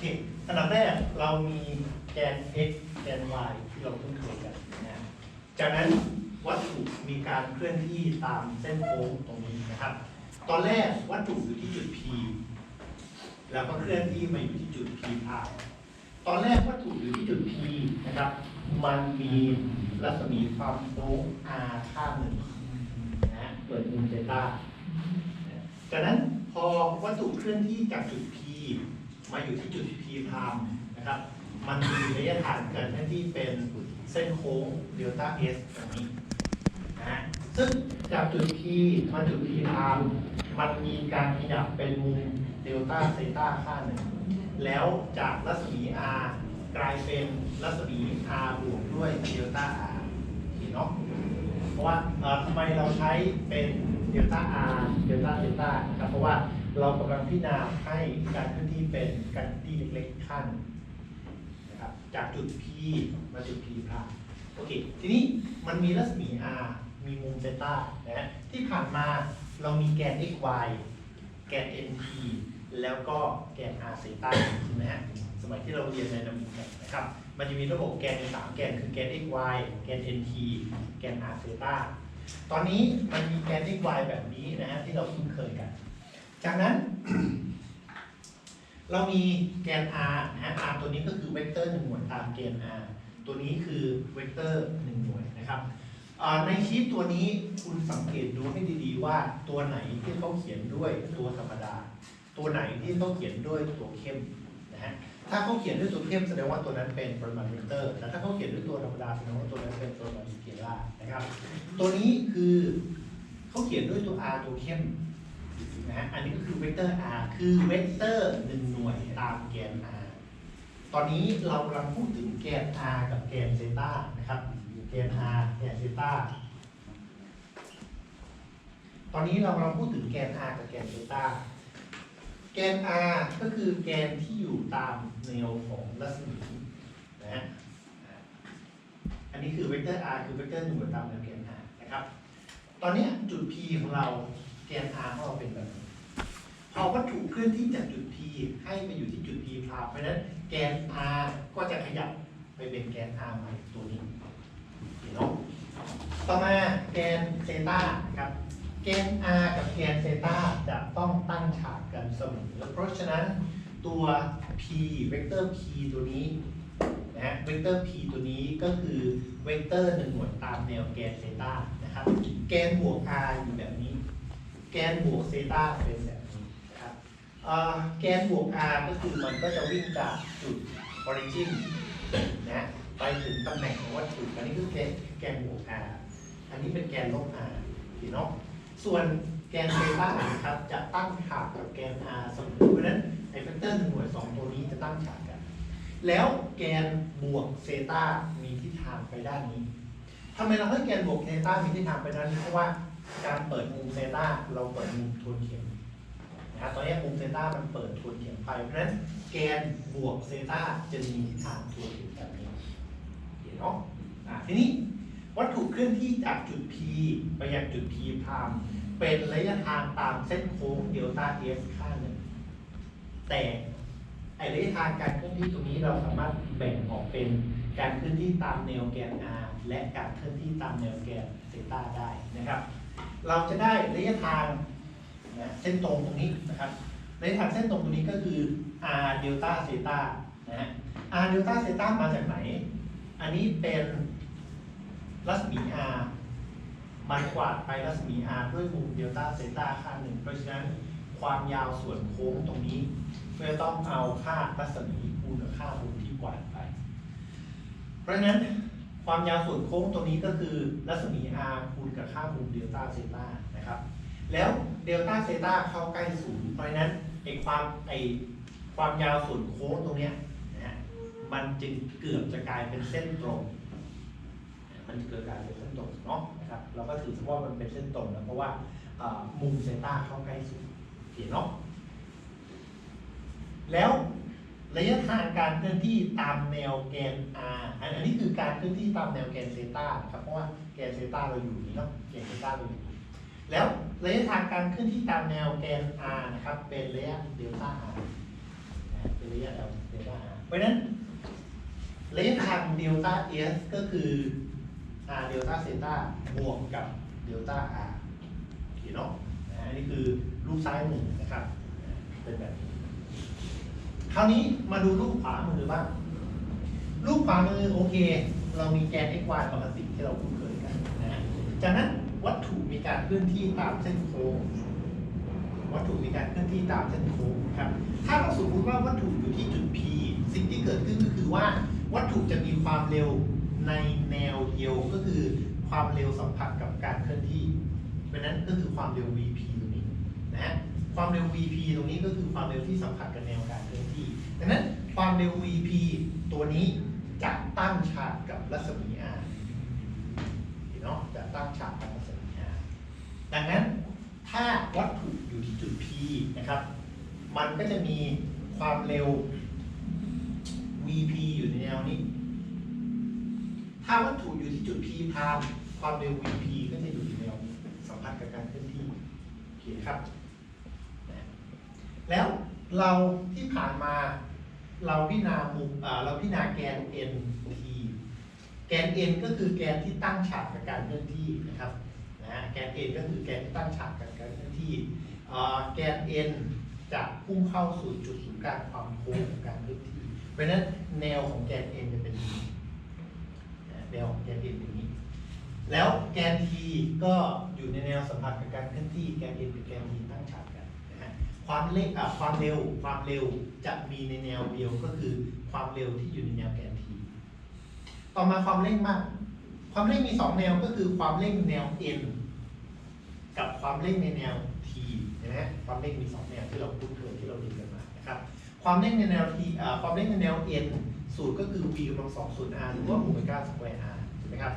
เคอันดับแรกเรามีแกน x แกน y ที่เราคุ้นเคยกันนะจากนั้นวัตถุมีการเคลื่อนที่ตามเส้นโค้งตรงนี้นะครับ ตอนแรกวัตถุอยู่ที่จุด p แล้วก็เคลื่อนที่มาอยู่ที่จุด p r ตอนแรกวัตถุอยู่ที่จุด p นะครับ มันมีรัศมีความโค้ง r ค่าหนึ่งนะเปิดมุมเซต้าจากนั้นพอวัตถุเคลื่อนที่จากจุด P มาอยู่ที่จุด P พามนะครับ มันมีระยะทางการเคลื่อนที่เป็นเส้นโค้งเดลต้า S แบบนี้นะฮะซึ่งจากจุด P มาจุด P พามมันมีการขยับเป็นมุมเดลต้าเซต้าค่าหนึ่งแล้วจากรัศมี R กลายเป็นรัศมี R บวกด้วยเดลต้า R เห็นเนาะเพราะว่าทำไมเราใช้เป็นเดลต้า R เดลต้าเดลต้าครับเพราะว่า เรากำลังพิจารณาให้การเคลื่อนที่เป็นการเคลื่อนที่เล็กๆขั้นนะครับจากจุด P มาจุด P พาโอเค ทีนี้มันมีรัศมี R มีมุมเซต้านะฮะที่ผ่านมาเรามีแกน x y แกน np แล้วก็แกน r เซต้าใช่ไหมฮะสมัยที่เราเรียนในนามิกนะครับ มันจะมีระบบแกนสามแกนคือแกน x y แกน nt แกน r เซต้าตอนนี้มันมีแกน x y แบบนี้นะฮะที่เราคุ้นเคยกัน จากนั้น เรามีแกน r นะฮะ r ตัวนี้ก็คือเวกเตอร์หนึ่งหน่วยตามแกน r ตัวนี้คือเวกเตอร์หนึ่งหน่วยนะครับในชีตตัวนี้คุณสังเกตดูให้ดีๆว่าตัวไหนที่เขาเขียนด้วยตัวธรรมดา ตัวไหนที่เขาเขียนด้วยตัวเข้มนะฮะถ้าเขาเขียนด้วยตัวเข้มแสดงว่าตัวนั้นเป็นปริมาณเวกเตอร์แต่ถ้าเขาเขียนด้วยตัวธรรมดาแสดงว่าตัวนั้นเป็นปริมาณสเกลาร์นะครับ ตัวนี้คือเขาเขียนด้วยตัว r ตัวเข้ม นะอันนี้ก็คือเวกเตอร์ r คือเวกเตอร์หนึ่งหน่วยตามแกน r ตอนนี้เรากำลังพูดถึงแกน r กับแกนเซต้านะครับแกน r แกนเซต้าตอนนี้เรากำลังพูดถึงแกน r กับแกนเซต้าแกน r ก็คือแกนที่อยู่ตามแนวของรัศมีนะฮะอันนี้คือเวกเตอร์ r คือเวกเตอร์หน่วยตามแนวแกน r นะครับ ตอนนี้จุด p ของเรา แกน r ของเราเป็นแบบนี้พอวัตถุเคลื่อนที่จากจุด p ให้ไปอยู่ที่จุด p พาเพราะฉะนั้นแกน r ก็จะขยับไปเป็นแกน r ใหม่ตัวนี้เห็นเนาะต่อมาแกนเซต้าครับ แกน r กับแกนเซตาจะต้องตั้งฉากกันเสมอ เพราะฉะนั้นตัว p เวกเตอร์ p ตัวนี้นะฮะ เวกเตอร์ p ตัวนี้ก็คือเวกเตอร์หนึ่งหน่วยตามแนวแกนเซตานะครับ แกนบวก r อยู่แบบนี้ แกนบวกเซตาเป็นแบบนี้นะครับแกนบวก r ก็คือมันก็จะวิ่งจากจุด origin นะไปถึงตำแหน่งของวัตถุอันนี้คือแกนแกนบวก r อันนี้เป็นแกนลบ r เห็นเนาะส่วนแกนเซต้านะครับจะตั้งฉากกับแกน r เสมอเพราะฉะนั้นไอเฟกเตอร์หนึ่งหน่วยสองตัวนี้จะตั้งฉากกัน แล้วแกนบวกเซต้ามีทิศทางไปด้านนี้ทำไมเราให้แกนบวกเซต้ามีทิศทางไปด้านนี้เพราะว่า การเปิดมุมเซต้าเราเปิดมุมทวนเข็มนะครับตอนนี้มุมเซต้ามันเปิดทวนเข็มไป เพราะฉะนั้นแกนบวกเซต้าจะมีทิศทางทวนเข็มแบบนี้เห็นเนาะอะทีนี้วัตถุเคลื่อนที่จากจุด P ไปยังจุด P พามเป็นระยะทางตามเส้นโค้งเดลต้า S ค่าหนึ่งแต่ไอระยะทางการเคลื่อนที่ตรงนี้เราสามารถแบ่งออกเป็นการเคลื่อนที่ตามแนวแกน R และการเคลื่อนที่ตามแนวแกนเซต้าได้นะครับ เราจะได้ระยะทางนะเส้นตรงตรงนี้นะครับระยะทางเส้นตรงตรงนี้ก็คือ R เดลต้าเซต้านะฮะ R เดลต้าเซต้ามาจากไหน อันนี้เป็นรัศมี r มันกวาดไปรัศมี r ด้วยมุมเดลต้าเซต้าค่าหนึ่งเพราะฉะนั้นความยาวส่วนโค้งตรงนี้ก็จะต้องเอาค่ารัศมีคูณกับค่ามุมที่กวาดไป เพราะฉะนั้น ความยาวส่วนโค้งตรงนี้ก็คือรัศมี r คูณกับค่ามุมเดลต้าเซต้านะครับ แล้วเดลต้าเซต้าเข้าใกล้ศูนย์เพราะนั้นไอความไอความยาวส่วนโค้งตรงเนี้ยนะฮะมันจึงเกือบจะกลายเป็นเส้นตรง มันเกิดการเป็นเส้นตรงเนาะนะครับ เราก็ถือว่ามันเป็นเส้นตรงนะเพราะว่ามุมเซต้าเข้าใกล้สุดเห็นเนาะแล้ว ระยะทางการเคลื่อนที่ตามแนวแกน r อันนี้คือการเคลื่อนที่ตามแนวแกนเซต้าครับเพราะว่าแกนเซต้าเราอยู่นี่เนาะแกนเซต้าเราอยู่แล้วระยะทางการเคลื่อนที่ตามแนวแกน r นะครับ เป็นระยะเดลต้า r เป็นระยะเดลต้า R เพราะฉะนั้นระยะทางเดลต้า S ก็คือ R เดลต้าเซต้าบวกกับเดลต้า R โอเคเนาะอันนี้คือรูปซ้ายมือนะครับ เป็นแบบนี้ คราวนี้มาดูรูปขวามือบ้าง รูปขวามือโอเค เรามีแกน x y ปกติที่เราคุ้นเคยกันนะจากนั้นวัตถุมีการเคลื่อนที่ตามเส้นโค้งวัตถุมีการเคลื่อนที่ตามเส้นโค้งครับ ถ้าเราสมมติว่าวัตถุอยู่ที่จุด P สิ่งที่เกิดขึ้นก็คือว่า วัตถุจะมีความเร็วในแนวเดียวก็คือความเร็วสัมผัสกับการเคลื่อนที่เพราะนั้นก็คือความเร็ว vp ตรงนี้นะความเร็ว vp ตรงนี้ก็คือความเร็วที่สัมผัสกับแนวการเคลื่อน ดังนั้นความเร็ว vp ตัวนี้จะตั้งฉากกับรัศมี r เนเนาะจะตั้งฉากกับรัศมี r ดังนั้นถ้าวัตถุอยู่ที่จุด P นะครับ มันก็จะมีความเร็ว vp อยู่ในแนวนี้ ถ้าวัตถุอยู่ที่จุด P พามความเร็ว vp ก็จะอยู่ในแนวสัมพันธ์กับการเคลื่อนที่โอเคครับ แล้วเราที่ผ่านมา เราพิจารณามุมเราพิจารณาแกน n t แกน n ก็คือแกนที่ตั้งฉากกับการเคลื่อนที่นะครับนะแกน n ก็คือแกนที่ตั้งฉากกับการเคลื่อนที่แกน n จะพุ่งเข้าสู่จุดศูนย์กลางความโค้งของการเคลื่อนที่ เพราะฉะนั้นแนวของแกน n จะเป็นนี้แนวของแกน n อย่างนี้ แล้วแกน t ก็อยู่ในแนวสัมผัสกับการเคลื่อนที่ แกน n กับแกน t ตั้งฉาก ความเล็กอะความเร็วความเร็วจะมีในแนวเดียวก็คือความเร็วที่อยู่ในแนวแกน t ต่อมาความเร่งมาก ความเร่งมีสองแนวก็คือความเร่งแนว n กับความเร่งในแนว t นะฮะความเร่งมีสองแนวที่เราพูดเคยที่เราเรียนกันมานะครับความเร่งในแนว t อ่าความเร่งในแนว n สูตรก็คือ v กำลังสองส่วน r หรือว่าโอเมก้าสแควร์ r ใช่ไหมครับ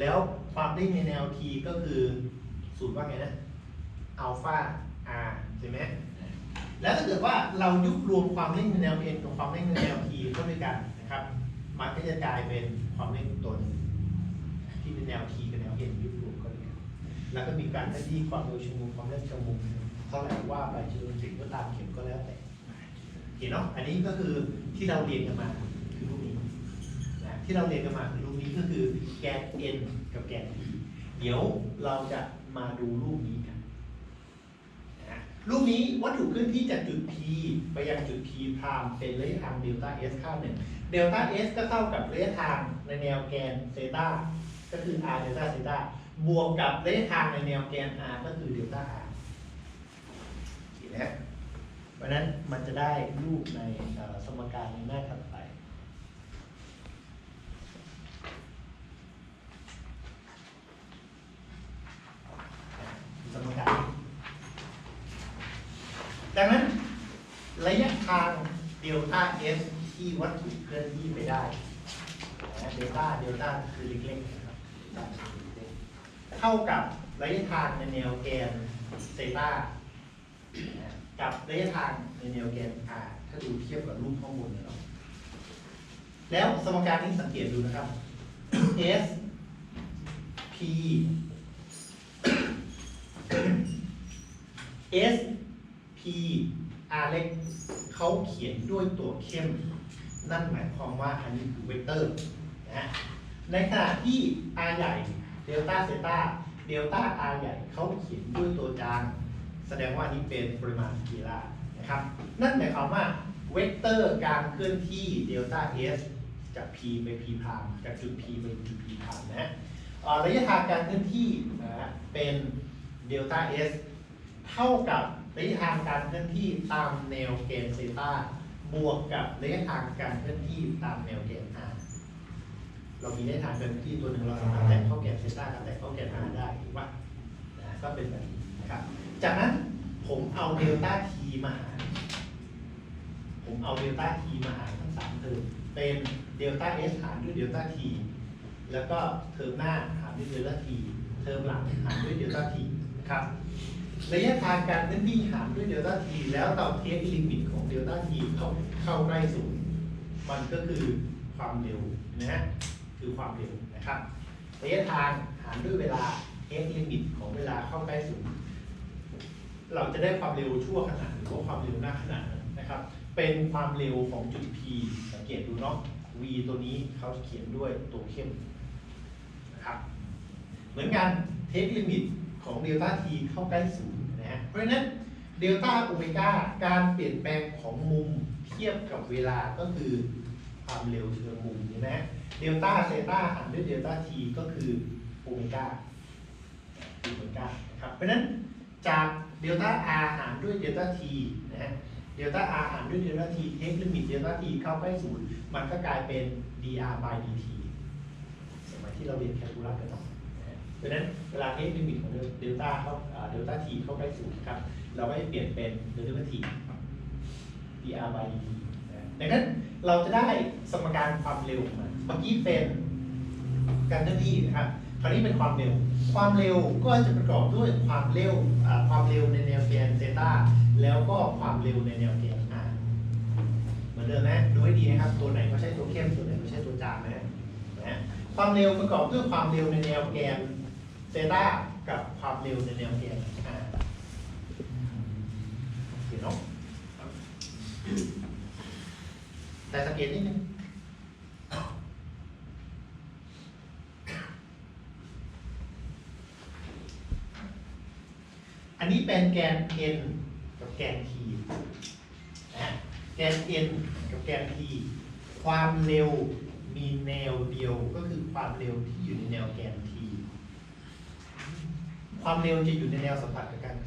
แล้วความเร่งในแนว t ก็คือสูตรว่าไงนะอัลฟา r ใช่ไหม แล้วถ้าเกิดว่าเรายุบรวมความเร่งในแนว n กับความเร่งในแนว t เข้าด้วยกันนะครับ มันก็จะกลายเป็นความเร่งตัวนึงที่เป็นแนว t กับแนว n ยุบรวมเข้าด้วยกัน แล้วก็มีการเคลื่อนที่ความเร็วชั่วโมงความเร็วชั่วโมงเท่าไหร่ว่าไปจนถึงก็ตามเข็มก็แล้วแต่เห็นเนาะอันนี้ก็คือที่เราเรียนกันมาคือรูปนี้นะที่เราเรียนกันมาคือรูปนี้ก็คือแกน n กับแกน t เดี๋ยวเราจะมาดูรูปนี้กัน รูปนี้วัตถุเคลื่อนที่จากจุด P ไปยังจุด P พรามเป็นระยะทางเดลต้า S ค่าหนึ่งเดลต้า S ก็เท่ากับระยะทางในแนวแกนเซตาก็คือ r เดลต้าเซตาบวกกับระยะทางในแนวแกน r ก็คือเดลต้า r เห็นไหมเพราะนั้นมันจะได้รูปในสมการในหน้าถัดไป สมการ ดังนั้น ระยะทางเดล ต้า S ที่วัตถุเคลื่อนที่ไปได้เดลต้าเดลต้าคือเล็กๆนะครับเท่ากับระยะทางในแนวแกนเซต้ากับระยะทางในแนวแกน R ถ้าดูเทียบกับรูปข้างบนเนาะแล้วสมการนี้สังเกตดูนะครับ S P S P R เล็กเขาเขียนด้วยตัวเข้ม นั่นหมายความว่าอันนี้คือเวกเตอร์นะในขณะที่ R ใหญ่เดลต้าเซตาเดลต้า R ใหญ่เขาเขียนด้วยตัวจางแสดงว่าอันนี้เป็นปริมาณสเกลาร์นะครับ นั่นหมายความว่าเวกเตอร์การเคลื่อนที่เดลต้า S จาก P ไป P พามจากจุด P ไปจุด P พามนะระยะทางการเคลื่อนที่นะฮะเป็นเดลต้า S เท่ากับ ระยะทางการเคลื่อนที่ตามแนวเกณฑ์เซตาบวกกับระยะทางการเคลื่อนที่ตามแนวเกณฑ์ R เรามีระยะทางการเคลื่อนที่ตัวหนึ่งเราสามารถแตะเข้าแกนเซตากับแตะเข้าแกน R ได้ถูกปะก็เป็นแบบนี้นะครับ จากนั้นผมเอาเดลต้าทีมาหารผมเอาเดลต้าทีมาหารทั้งสามเทอมเป็นเดลต้าเอสหารด้วยเดลต้าทีแล้วก็เทอมหน้าหารด้วยเดลต้าทีเทอมหลังหารด้วยเดลต้าทีนะครับ ระยะทางการเคลื่อนที่หารด้วยเดลต้าทีแล้วเราเทสลิมิตของเดลต้าทีเข้าเข้าใกล้ศูนย์มันก็คือความเร็วนะฮะคือความเร็วนะครับระยะทางหารด้วยเวลาเทสลิมิตของเวลาเข้าใกล้ศูนย์เราจะได้ความเร็วชั่วขณะหรือว่าความเร็วหน้าขณะนั้นะครับ เป็นความเร็วของจุด P สังเกตดูเนาะ V ตัวนี้เขาเขียนด้วยตัวเข้มนะครับ เหมือนกันเทคลิมิต ของเดลต้า T เข้าใกล้ศูนย์นะฮะเพราะฉะนั้นเดลต้าโอเมก้าการเปลี่ยนแปลงของมุมเทียบกับเวลาก็คือความเร็วเชิงมุมเห็นไหมฮะเดลต้าเซต้าหารด้วยเดลต้า T ก็คือโอเมก้าโอเมก้านะครับเพราะฉะนั้นจากเดลต้า R หารด้วยเดลต้า T นะฮะเดลต้า R หารด้วยเดลต้า T เทคลิมิตเดลต้า T เข้าใกล้ศูนย์มันก็กลายเป็น dr by dt สมัยที่เราเรียนแคลคูลัสกันเนาะ นะฮะเพราะฉะนั้นเวลาเทคลิมิตของเดลต้าเข้าเดลต้า T เข้าใกล้ศูนย์ครับเราก็จะเปลี่ยนเป็นเดลต้า T dr by dt นะดังนั้นเราจะได้สมการความเร็วมาเมื่อกี้เป็นกันเทอร์ที่นะครับคราวนี้เป็นความเร็ว ความเร็วก็จะประกอบด้วยความเร็วความเร็วในแนวแกนเซต้าแล้วก็ความเร็วในแนวแกน r เหมือนเดิมนะดูให้ดีนะครับ ตัวไหนก็ใช้ตัวเข้มตัวไหนก็ใช้ตัวจางนะนะความเร็วประกอบด้วยความเร็วในแนวแกน ซต้ากับความเร็วในแนวแกน r เห็นเนาะแต่สังเกตนิดนึงอันนี้เป็นแกน n กับแกน t นะฮะแกน n กับแกน t ความเร็วมีแนวเดียวก็คือความเร็วที่อยู่ในแนวแกน t ความเร็วจะอยู่ในแนวสัมผัสกับ